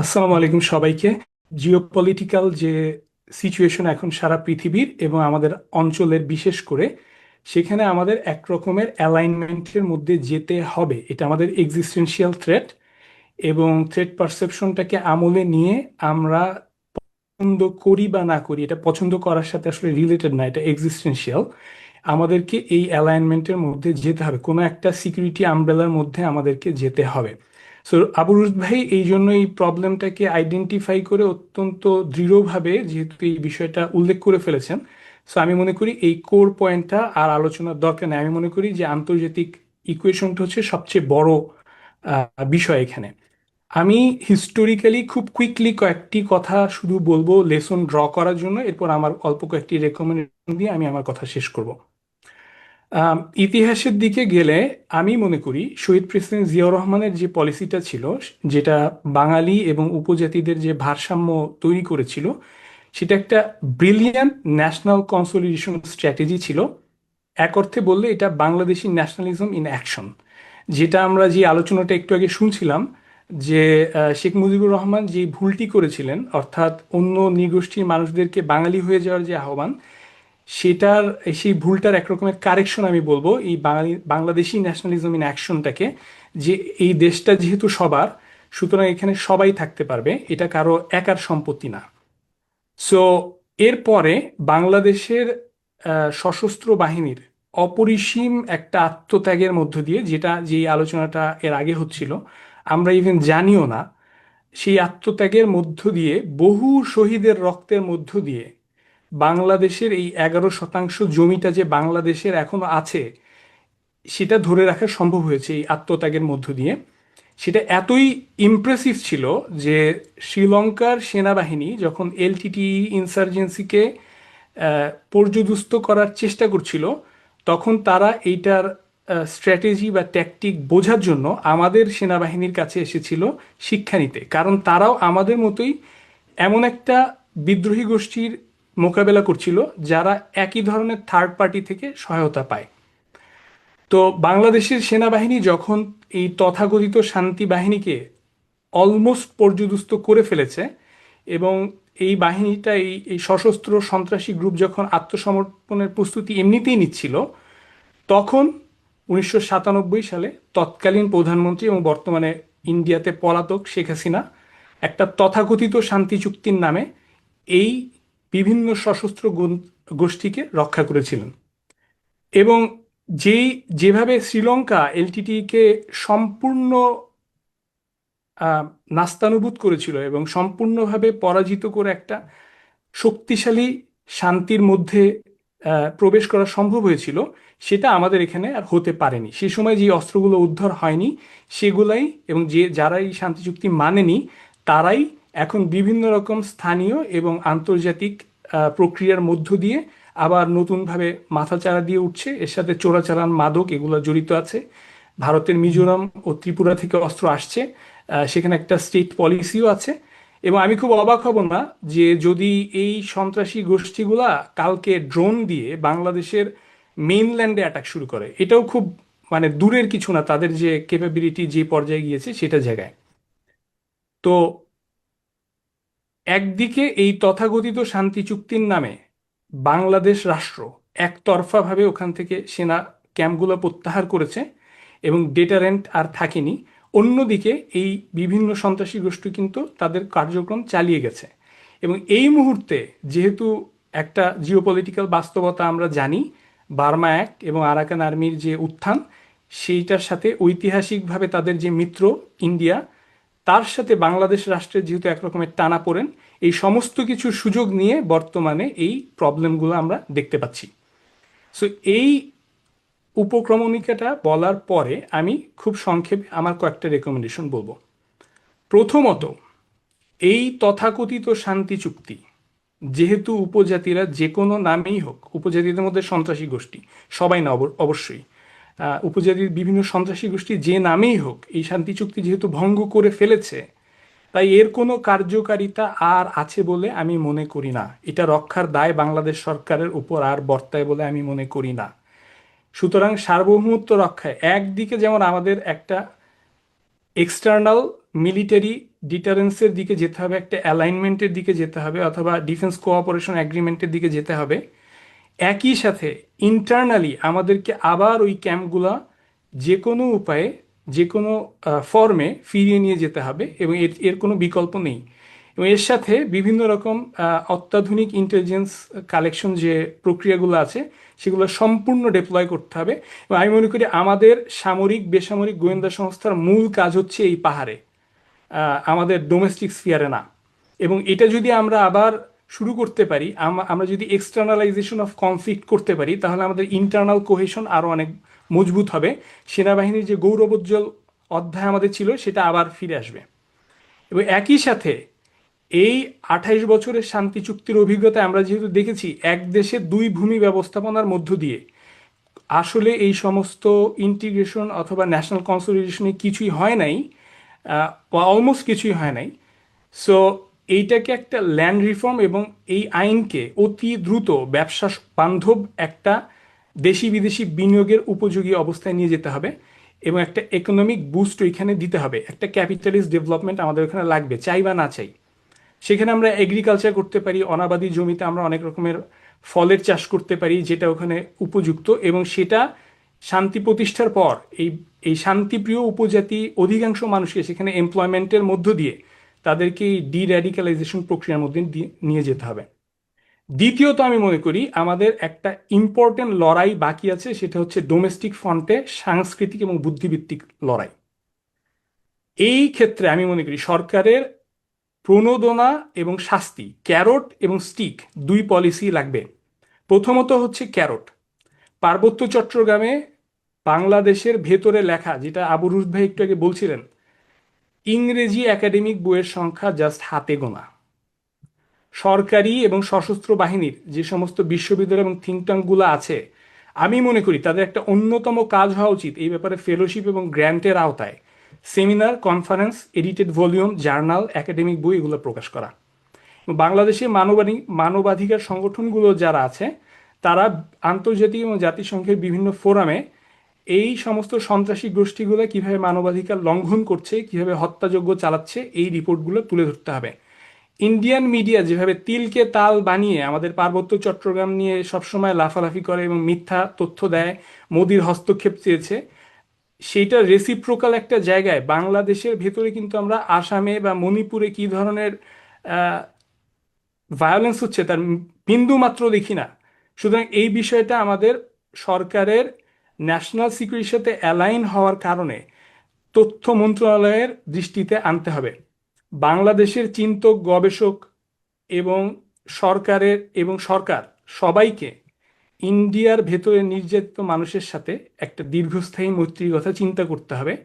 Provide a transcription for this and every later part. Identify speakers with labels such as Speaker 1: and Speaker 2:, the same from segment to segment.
Speaker 1: আসসালামু আলাইকুম সবাইকে। জিওপলিটিক্যাল যে সিচুয়েশন এখন সারা পৃথিবীর এবং আমাদের অঞ্চলের বিশেষ করে, সেখানে আমাদের এক রকমের অ্যালাইনমেন্টের মধ্যে যেতে হবে। এটা আমাদের এক্সিস্টেন্সিয়াল থ্রেট এবং থ্রেট পারসেপশনটাকে আমলে নিয়ে আমরা পছন্দ করি বা না করি, এটা পছন্দ করার সাথে আসলে রিলেটেড না, এটা এক্সিস্টেন্সিয়াল আমাদেরকে এই অ্যালাইনমেন্টের মধ্যে যেতে হবে। কোনো একটা সিকিউরিটি আমব্রেলার মধ্যে আমাদেরকে যেতে হবে। সো আবুরুজ ভাই এই জন্য এই প্রবলেমটাকে আইডেন্টিফাই করে অত্যন্ত দৃঢ়ভাবে যেহেতু এই বিষয়টা উল্লেখ করে ফেলেছেন। সো আমি মনে করি এই কোর পয়েন্টটা আর আলোচনার দরকার নেই। আমি মনে করি যে আন্তর্জাতিক ইকুয়েশনটা হচ্ছে সবচেয়ে বড় বিষয় এখানে। আমি হিস্টোরিক্যালি খুব কুইকলি কয়েকটি কথা শুধু বলব লেসন ড্র করার জন্য। এরপর আমার অল্প কয়েকটি রেকমেন্ডেশন দিয়ে আমি আমার কথা শেষ করব। ইতিহাসের দিকে গেলে আমি মনে করি শহীদ প্রেসিডেন্ট জিয়াউর রহমানের যে পলিসিটা ছিল, যেটা বাঙালি এবং উপজাতিদের যে ভারসাম্য তৈরি করেছিল, সেটা একটা ব্রিলিয়ান্ট ন্যাশনাল কনসলিডেশন স্ট্র্যাটেজি ছিল। এক অর্থে বললে এটা বাংলাদেশি ন্যাশনালিজম ইন অ্যাকশন যেটা আমরা যে আলোচনাটা একটু আগে শুনছিলাম, যে শেখ মুজিবুর রহমান যে ভুলটি করেছিলেন, অর্থাৎ অন্য নৃগোষ্ঠীর মানুষদেরকে বাঙালি হয়ে যাওয়ার যে আহ্বান সেটার, সেই ভুলটার একরকমের কারেকশন আমি বলব এই বাঙালি, বাংলাদেশি ন্যাশনালিজম ইন অ্যাকশনটাকে যে এই দেশটা যেহেতু সবার, সুতরাং এখানে সবাই থাকতে পারবে, এটা কারও একার সম্পত্তি না। সো এরপরে বাংলাদেশের সশস্ত্র বাহিনীর অপরিসীম একটা আত্মত্যাগের মধ্য দিয়ে যেটা যে আলোচনাটা এর আগে হচ্ছিল, আমরা ইভেন জানিও না, সেই আত্মত্যাগের মধ্য দিয়ে বহু শহীদের রক্তের মধ্য দিয়ে বাংলাদেশের এই এগারো শতাংশ জমিটা যে বাংলাদেশের এখনও আছে, সেটা ধরে রাখা সম্ভব হয়েছে এই আত্মত্যাগের মধ্য দিয়ে। সেটা এতই ইমপ্রেসিভ ছিল যে শ্রীলঙ্কার সেনাবাহিনী যখন এলটিটি ইনসার্জেন্সিকে পর্যদুস্ত করার চেষ্টা করছিল, তখন তারা এইটার স্ট্র্যাটেজি বা ট্যাকটিক বোঝার জন্য আমাদের সেনাবাহিনীর কাছে এসেছিল শিক্ষা নিতে। কারণ তারাও আমাদের মতোই এমন একটা বিদ্রোহী গোষ্ঠীর মোকাবেলা করছিল, যারা একই ধরনের থার্ড পার্টি থেকে সহায়তা পায়। তো বাংলাদেশের সেনাবাহিনী যখন এই তথাকথিত শান্তি বাহিনীকে অলমোস্ট পর্যদুস্ত করে ফেলেছে এবং এই বাহিনীটা, এই এই সশস্ত্র সন্ত্রাসী গ্রুপ যখন আত্মসমর্পণের প্রস্তুতি এমনিতেই নিচ্ছিল, তখন উনিশশো সাতানব্বই সালে তৎকালীন প্রধানমন্ত্রী এবং বর্তমানে ইন্ডিয়াতে পলাতক শেখ হাসিনা একটা তথাকথিত শান্তি চুক্তির নামে এই বিভিন্ন সশস্ত্র গোষ্ঠীকে রক্ষা করেছিলেন। এবং যেই, যেভাবে শ্রীলঙ্কা এলটিটিকে সম্পূর্ণ নাস্তানুভূত করেছিল এবং সম্পূর্ণভাবে পরাজিত করে একটা শক্তিশালী শান্তির মধ্যে প্রবেশ করা সম্ভব হয়েছিল, সেটা আমাদের এখানে আর হতে পারেনি। সে সময় যে অস্ত্রগুলো উদ্ধার হয়নি, সেগুলাই এবং যে, যারা এই শান্তি চুক্তি মানেনি, তারাই এখন বিভিন্ন রকম স্থানীয় এবং আন্তর্জাতিক প্রক্রিয়ার মধ্য দিয়ে আবার নতুনভাবে মাথাচাড়া দিয়ে উঠছে। এর সাথে চোরাচালান মাদক এগুলো জড়িত আছে। ভারতের মিজোরাম ও ত্রিপুরা থেকে অস্ত্র আসছে। সেখানে একটা স্টেট পলিসিও আছে। এবং আমি খুব অবাক হব না যে যদি এই সন্ত্রাসী গোষ্ঠীগুলা কালকে ড্রোন দিয়ে বাংলাদেশের মেইনল্যান্ডে অ্যাটাক শুরু করে। এটাও খুব মানে দূরের কিছু না, তাদের যে ক্যাপাবিলিটি যে পর্যায়ে গিয়েছে সেটা জায়গায়। তো একদিকে এই তথাকথিত শান্তি চুক্তির নামে বাংলাদেশ রাষ্ট্র একতরফাভাবে ওখান থেকে সেনা ক্যাম্পগুলো প্রত্যাহার করেছে এবং ডেটারেন্ট আর থাকেনি, অন্যদিকে এই বিভিন্ন সন্ত্রাসী গোষ্ঠী কিন্তু তাদের কার্যক্রম চালিয়ে গেছে। এবং এই মুহূর্তে যেহেতু একটা জিওপলিটিক্যাল বাস্তবতা আমরা জানি, বার্মা এক এবং আরাকান আর্মির যে উত্থান, সেইটার সাথে ঐতিহাসিকভাবে তাদের যে মিত্র, ইন্ডিয়া তার সাথে বাংলাদেশ রাষ্ট্রের যেহেতু একরকমের টানা পড়েন, এই সমস্ত কিছু সুযোগ নিয়ে বর্তমানে এই প্রবলেমগুলো আমরা দেখতে পাচ্ছি। সো এই উপক্রমণিকাটা বলার পরে আমি খুব সংক্ষেপে আমার কয়েকটা রেকমেন্ডেশন বলব। প্রথমত, এই তথাকথিত শান্তি চুক্তি, যেহেতু উপজাতিরা যে কোনো নামেই হোক, উপজাতিদের মধ্যে সন্ত্রাসী গোষ্ঠী, সবাই না অবশ্যই। উপজাতির বিভিন্ন সন্ত্রাসী গোষ্ঠী যে নামেই হোক, এই শান্তি চুক্তি যেহেতু ভঙ্গ করে ফেলেছে, তাই এর কোনো কার্যকারিতা আর আছে বলে আমি মনে করি না। এটা রক্ষার দায় বাংলাদেশ সরকারের উপর আর বর্তায় বলে আমি মনে করি না। সুতরাং সার্বভৌমত্ব রক্ষায় একদিকে যেমন আমাদের একটা এক্সটার্নাল মিলিটারি ডিটারেন্সের দিকে যেতে হবে, একটা অ্যালাইনমেন্টের দিকে যেতে হবে, অথবা ডিফেন্স কোঅপারেশন অ্যাগ্রিমেন্টের দিকে যেতে হবে একই সাথে ইন্টারনালি আমাদেরকে আবার ওই ক্যাম্পগুলা যে কোনো উপায়ে যে কোনো ফর্মে ফিরিয়ে নিয়ে যেতে হবে এবং এর এর কোনো বিকল্প নেই। এবং এর সাথে বিভিন্ন রকম অত্যাধুনিক ইন্টেলিজেন্স কালেকশন যে প্রক্রিয়াগুলো আছে, সেগুলো সম্পূর্ণ ডেপ্লয় করতে হবে। এবং আমি মনে করি আমাদের সামরিক, বেসামরিক গোয়েন্দা সংস্থার মূল কাজ হচ্ছে এই পাহাড়ে আমাদের ডোমেস্টিক স্ফিয়ারে না। এবং এটা যদি আমরা আবার শুরু করতে পারি, আম- আমরা যদি এক্সটার্নালাইজেশন অফ কনফ্লিক্ট করতে পারি, তাহলে আমাদের ইন্টারনাল কোহেশন আরও অনেক মজবুত হবে। সেনাবাহিনীর যে গৌরবোজ্জ্বল অধ্যায় আমাদের ছিল, সেটা আবার ফিরে আসবে। এবং একই সাথে এই আঠাইশ বছরের শান্তি চুক্তির অভিজ্ঞতায় আমরা যেহেতু দেখেছি, এক দেশে দুই ভূমি ব্যবস্থাপনার মধ্য দিয়ে, আসলে এই সমস্ত ইন্টিগ্রেশন অথবা ন্যাশনাল কনসলিডেশনে কিছুই হয় নাই অলমোস্ট কিছুই হয় নাই। সো এইটাকে একটা ল্যান্ড রিফর্ম এবং এই আইনকে অতি দ্রুত ব্যবসা বান্ধব একটা দেশি বিদেশি বিনিয়োগের উপযোগী অবস্থায় নিয়ে যেতে হবে এবং একটা ইকোনমিক বুস্ট ওইখানে দিতে হবে। একটা ক্যাপিটালিস্ট ডেভেলপমেন্ট আমাদের ওখানে লাগবে, চাই বা না চাই। সেখানে আমরা এগ্রিকালচার করতে পারি, অনাবাদী জমিতে আমরা অনেক রকমের ফলের চাষ করতে পারি যেটা ওখানে উপযুক্ত এবং সেটা শান্তি প্রতিষ্ঠার পর এই এই শান্তিপ্রিয় উপজাতি অধিকাংশ মানুষকে সেখানে এমপ্লয়মেন্টের মধ্য দিয়ে তাদেরকে ডি র্যাডিক্যালাইজেশন প্রক্রিয়ার মধ্যে নিয়ে যেতে হবে। দ্বিতীয়ত আমি মনে করি, আমাদের একটা ইম্পর্টেন্ট লড়াই বাকি আছে, সেটা হচ্ছে ডোমেস্টিক ফ্রন্টে সাংস্কৃতিক এবং বুদ্ধিভিত্তিক লড়াই। এই ক্ষেত্রে আমি মনে করি সরকারের প্রণোদনা এবং শাস্তি, ক্যারট এবং স্টিক দুই পলিসি লাগবে। প্রথমত হচ্ছে ক্যারট। পার্বত্য চট্টগ্রামে বাংলাদেশের ভেতরে লেখা, যেটা আবুরুজ ভাই একটু আগে বলছিলেন ইংরেজি একাডেমিক বইয়ের সংখ্যা জাস্ট হাতে গোনা। সরকারি এবং সশস্ত্র বাহিনীর যে সমস্ত বিশ্ববিদ্যালয় এবং থিঙ্ক ট্যাঙ্কগুলো আছে, আমি মনে করি তাদের একটা অন্যতম কাজ হওয়া উচিত এই ব্যাপারে ফেলোশিপ এবং গ্র্যান্টের আওতায় seminar conference edited volume journal academic বই এগুলো প্রকাশ করা। বাংলাদেশে মানবাধি, মানবাধিকার সংগঠনগুলো যারা আছে, তারা আন্তর্জাতিক এবং জাতিসংঘের বিভিন্ন ফোরামে এই সমস্ত সন্ত্রাসী গোষ্ঠীগুলো কীভাবে মানবাধিকার লঙ্ঘন করছে, কীভাবে হত্যাযজ্ঞ চালাচ্ছে, এই রিপোর্টগুলো তুলে ধরতে হবে। ইন্ডিয়ান মিডিয়া যেভাবে তিলকে তাল বানিয়ে আমাদের পার্বত্য চট্টগ্রাম নিয়ে সবসময় লাফালাফি করে এবং মিথ্যা তথ্য দেয়, মোদির হস্তক্ষেপ চেয়েছে, সেইটা রেসিপ্রোকাল একটা জায়গায় বাংলাদেশের ভেতরে কিন্তু আমরা আসামে বা মণিপুরে কি ধরনের ভায়োলেন্স হচ্ছে তার বিন্দু মাত্র দেখি না। সুতরাং এই বিষয়টা আমাদের সরকারের ন্যাশনাল সিকিউরিটির সাথে অ্যালাইন হওয়ার কারণে তথ্য মন্ত্রণালয়ের দৃষ্টিতে আনতে হবে। বাংলাদেশের চিন্তক, গবেষক এবং সরকারের এবং সরকার সবাইকে ইন্ডিয়ার ভেতরে নির্যাতিত মানুষের সাথে একটা দীর্ঘস্থায়ী মৈত্রীর কথা চিন্তা করতে হবে,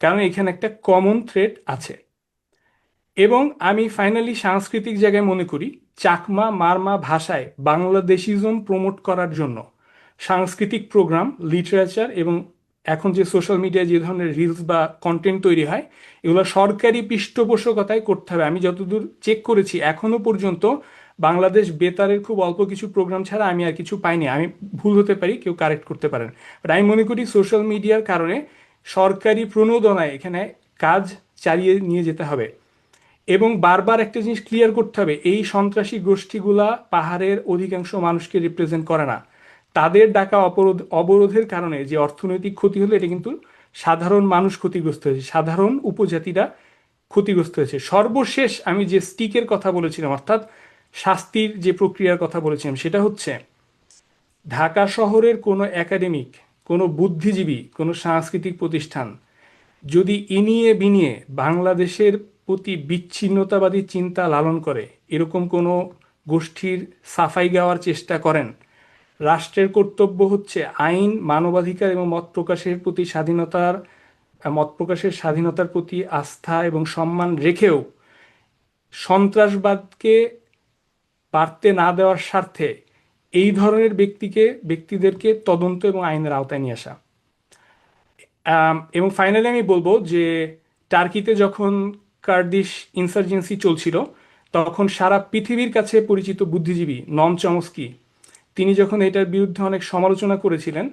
Speaker 1: কারণ এখানে একটা কমন থ্রেড আছে। এবং আমি ফাইনালি সাংস্কৃতিক জায়গায় মনে করি চাকমা মারমা ভাষায় বাংলাদেশিজম প্রমোট করার জন্য সাংস্কৃতিক প্রোগ্রাম, লিটারেচার এবং এখন যে সোশ্যাল মিডিয়ায় যে ধরনের রিলস বা কন্টেন্ট তৈরি হয়, এগুলো সরকারি পৃষ্ঠপোষকতায় করতে হবে। আমি যতদূর চেক করেছি, এখনও পর্যন্ত বাংলাদেশ বেতারের খুব অল্প কিছু প্রোগ্রাম ছাড়া আমি আর কিছু পাইনি। আমি ভুল হতে পারি, কেউ কারেক্ট করতে পারেন। বাট আমি মনে করি সোশ্যাল মিডিয়ার কারণে সরকারি প্রণোদনায় এখানে কাজ চালিয়ে নিয়ে যেতে হবে। এবং বারবার একটা জিনিস ক্লিয়ার করতে হবে, এই সন্ত্রাসী গোষ্ঠীগুলা পাহাড়ের অধিকাংশ মানুষকে রিপ্রেজেন্ট করে না। তাদের ডাকা অবরোধ, অবরোধের কারণে যে অর্থনৈতিক ক্ষতি হলো, এটা কিন্তু সাধারণ মানুষ ক্ষতিগ্রস্ত হয়েছে, সাধারণ উপজাতিরা ক্ষতিগ্রস্ত হয়েছে। সর্বশেষ আমি যে স্টিকের কথা বলেছিলাম, অর্থাৎ শাস্তির যে প্রক্রিয়ার কথা বলেছিলাম, সেটা হচ্ছে ঢাকা শহরের কোনো একাডেমিক, কোনো বুদ্ধিজীবী, কোনো সাংস্কৃতিক প্রতিষ্ঠান যদি ইনিয়ে বিনিয়ে বাংলাদেশের প্রতি বিচ্ছিন্নতাবাদী চিন্তা লালন করে, এরকম কোনো গোষ্ঠীর সাফাই গাওয়ার চেষ্টা করেন রাষ্ট্রের কর্তব্য হচ্ছে আইন, মানবাধিকার এবং মত প্রকাশের প্রতি স্বাধীনতার মত প্রকাশের স্বাধীনতার প্রতি আস্থা এবং সম্মান রেখেও সন্ত্রাসবাদকে বাড়তে না দেওয়ার স্বার্থে এই ধরনের ব্যক্তিকে, ব্যক্তিদেরকে তদন্ত এবং আইনের আওতায় নিয়ে আসা। এবং ফাইনালি আমি বলব যে টার্কিতে যখন কার্ডিশ ইনসার্জেন্সি চলছিল, তখন সারা পৃথিবীর কাছে পরিচিত বুদ্ধিজীবী নম চমস্কি তিনি যখন এটার বিরুদ্ধে অনেক সমালোচনা করেছিলেন,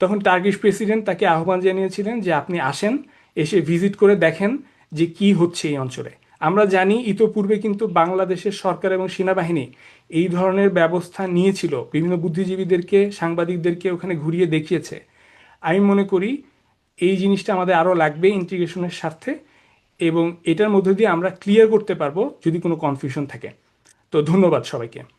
Speaker 1: তখন টার্কিশ প্রেসিডেন্ট তাকে আহ্বান জানিয়েছিলেন যে আপনি আসেন, এসে ভিজিট করে দেখেন যে কি হচ্ছে এই অঞ্চলে। আমরা জানি ইতোপূর্বে কিন্তু বাংলাদেশের সরকার এবং সেনাবাহিনী এই ধরনের ব্যবস্থা নিয়েছিল। বিভিন্ন বুদ্ধিজীবীদেরকে, সাংবাদিকদেরকে ওখানে ঘুরিয়ে দেখিয়েছে। আমি মনে করি এই জিনিসটা আমাদের আরও লাগবে ইন্টিগ্রেশনের স্বার্থে এবং এটার মধ্যে দিয়ে আমরা ক্লিয়ার করতে পারব যদি কোনো কনফিউশন থাকে। তো ধন্যবাদ সবাইকে।